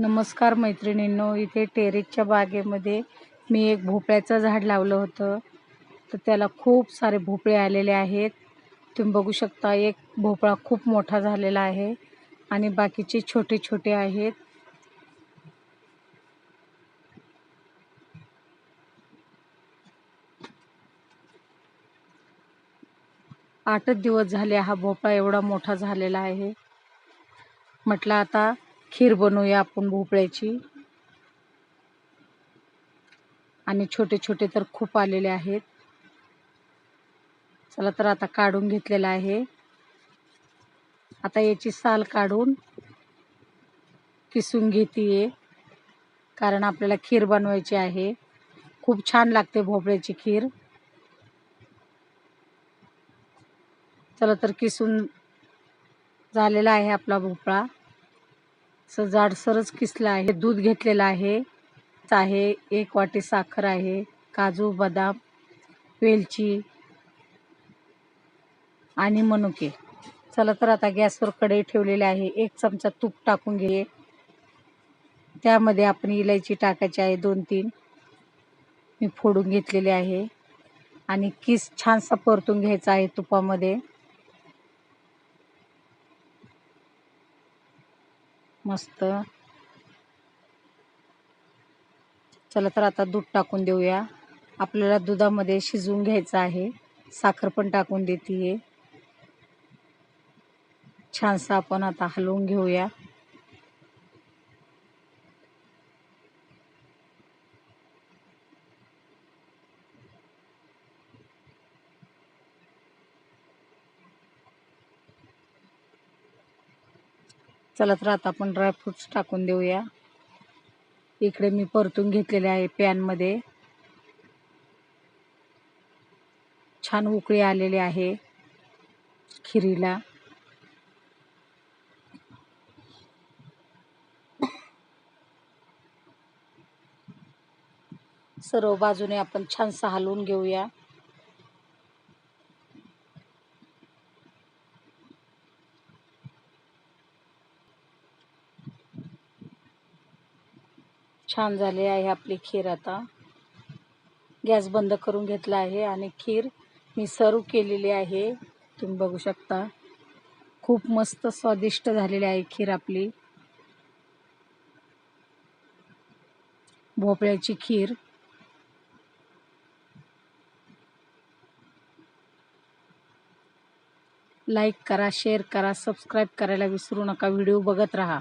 नमस्कार मैत्रिणींनो इथे टेरेसच्या बागेमध्ये मी एक भोपळ्याचं झाड लावलं होतं. तर त्याला खूप सारे भोपळे आलेले आहेत. तुम्ही बघू शकता एक भोपळा खूप मोठा झालेला आहे आणि बाकीचे छोटे छोटे आहेत. आठच दिवस झाले हा भोपळा एवढा मोठा झालेला आहे. म्हटलं आता खीर बनवूया आपण भोपळ्याची. आणि छोटे छोटे तर खूप आलेले आहेत. चला तर आता काढून घेतलेला आहे. आता याची साल काढून किसून घेते कारण आपल्याला खीर बनवायची आहे. खूप छान लागते भोपळ्याची खीर. चला तर किसून झालेला आहे आपला भोपळा. असं जाडसरच किसला आहे. दूध घेतलेलं आहे. आहे. एक वाटी साखर आहे. काजू बदाम वेलची आणि मनुके. चला तर आता गॅसवर कढई ठेवलेली आहे. एक चमचा तूप टाकून घे. त्यामध्ये आपण इलायची टाकायची आहे दोन तीन. मी फोडून घेतलेले आहे. आणि किस छानसा परतून घ्यायचा आहे तुपामध्ये. मस्त. चला तर आता दूध टाकून देऊया. आपल्याला दुधामध्ये शिजवून घ्यायचं आहे. साखर पण टाकून देते छानसा आपण आता हलवून घेऊया. चला तर आता आपण ड्रायफ्रुट्स टाकून देऊया. इकडे मी परतून घेतलेले आहे पॅनमध्ये छान उकळी आलेली आहे खिरीला. सर्व बाजूने आपण छान सहालून घेऊया. छान झाली आहे आपली खीर आता. गॅस बंद करून घेतला आहे आणि खीर मी सर्व केलेली आहे. तुम्ही बघू शकता. खूप मस्त स्वादिष्ट झालेली आहे खीर आपली. भोपळ्याची खीर. लाईक करा शेअर करा सबस्क्राईब करायला विसरू नका. व्हिडिओ बघत राहा.